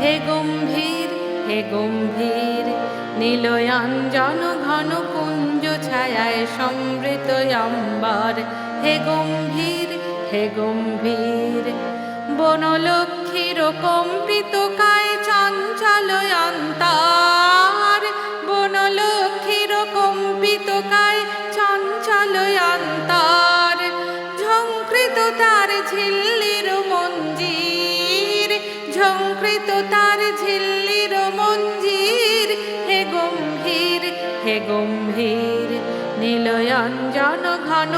হে গম্ভীর হে গম্ভীর, নীলয়াঞ্জন ঘন কুঞ্জ ছায়ায় সমৃত অম্বর, হে গম্ভীর হে গম্ভীর, বনলক্ষ্মীর কম্পিত কায় চঞ্চল অন্তর, বনলক্ষ্মীর কম্পিত কায় চঞ্চল অন্তর ঝঙ্কৃত তার ঝিল্লির তার ঝিল্লির মঞ্জির। হে গম্ভীর হে গম্ভীর ঘন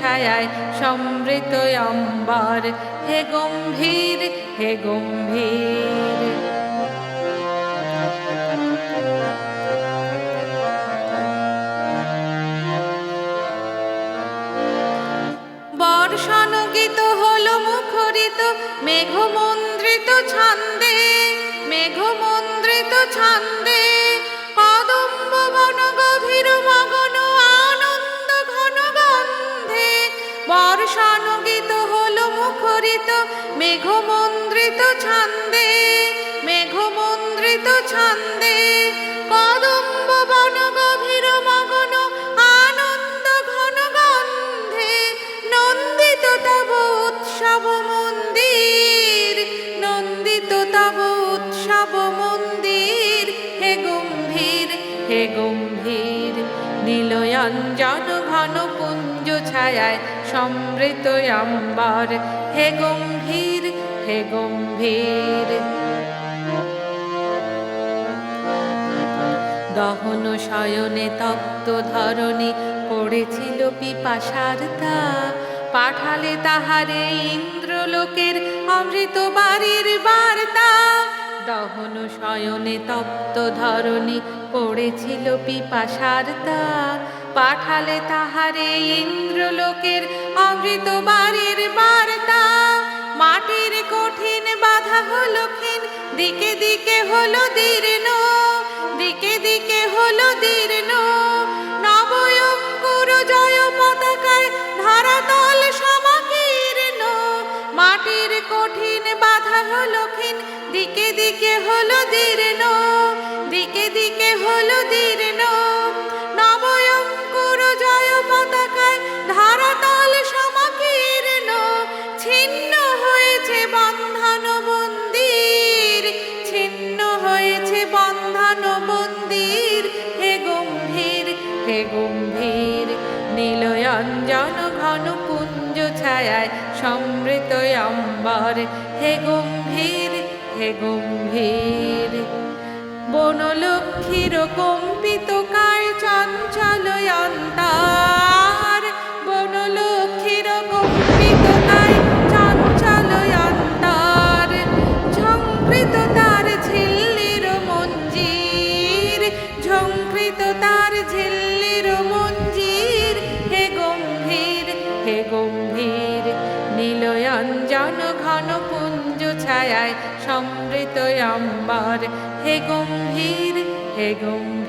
ছায়ায় সমৃত অম্বর। হে গম্ভীর হে গম্ভীর। বর্ষানুগীত হলো মুখরিত মেঘমন্দ্রিত ছন্দে মেঘমন্দ্রিত ছন্দে গভীর মগন আনন্দ ঘন গন্ধে বর্ষানুগীত হলো মুখরিত মেঘমন্দ্রিত ছন্দে মেঘমন্দ্রিত ছন্দে। হে গম্ভীর নীলয়ঞ্জন ঘন কুঞ্জ ছায়ায় সমৃত অম্বর। হে গম্ভীর হে গম্ভীর। দহন শয়নে তপ্ত ধরণী পড়েছিল পিপাসার তা। পাঠালে তাহারে ইন্দ্রলোকের অমৃত বাড়ির দহন শয়নে তপ্ত ধরণী পড়েছিল পিপাসার তা পাঠালে তাহারে ইন্দ্রলোকের অমৃত বাড়ির বার্তা। মাটির কঠিন বাধা হলো ক্ষীণ, দিকে দিকে হলো দীর্ণ, দিকে দিকে হলো দীর্ণ। মাটির কঠিন বাধা হলো ক্ষীণ। দিকে দিকে হলো দীর্ণ দিকে দিকে হলো দীর্ণ নবয়ঙ্কুর ছিন্ন হয়েছে ছিন্ন হয়েছে মন্দির। হে গম্ভীর হে গম্ভীর, নীলয়ঞ্জন ঘন কুঞ্জ ছায়ায় সমৃত অম্বর। হে গম্ভীর হে গম্ভীর। বনলক্ষ্মীর কম্পিত কায় চঞ্চল বনলক্ষ্মীর কম্পিত কায় চঞ্চল তার ঝিল্লির মঞ্জির। তার ঝিল্লির মঞ্জির। হে গম্ভীর হে গম্ভীর। নীলয়ঞ্জন ঘন কুঞ্জ ছায়ায় সমৃত অম্বর হে গম্ভীর হে গম্ভীর।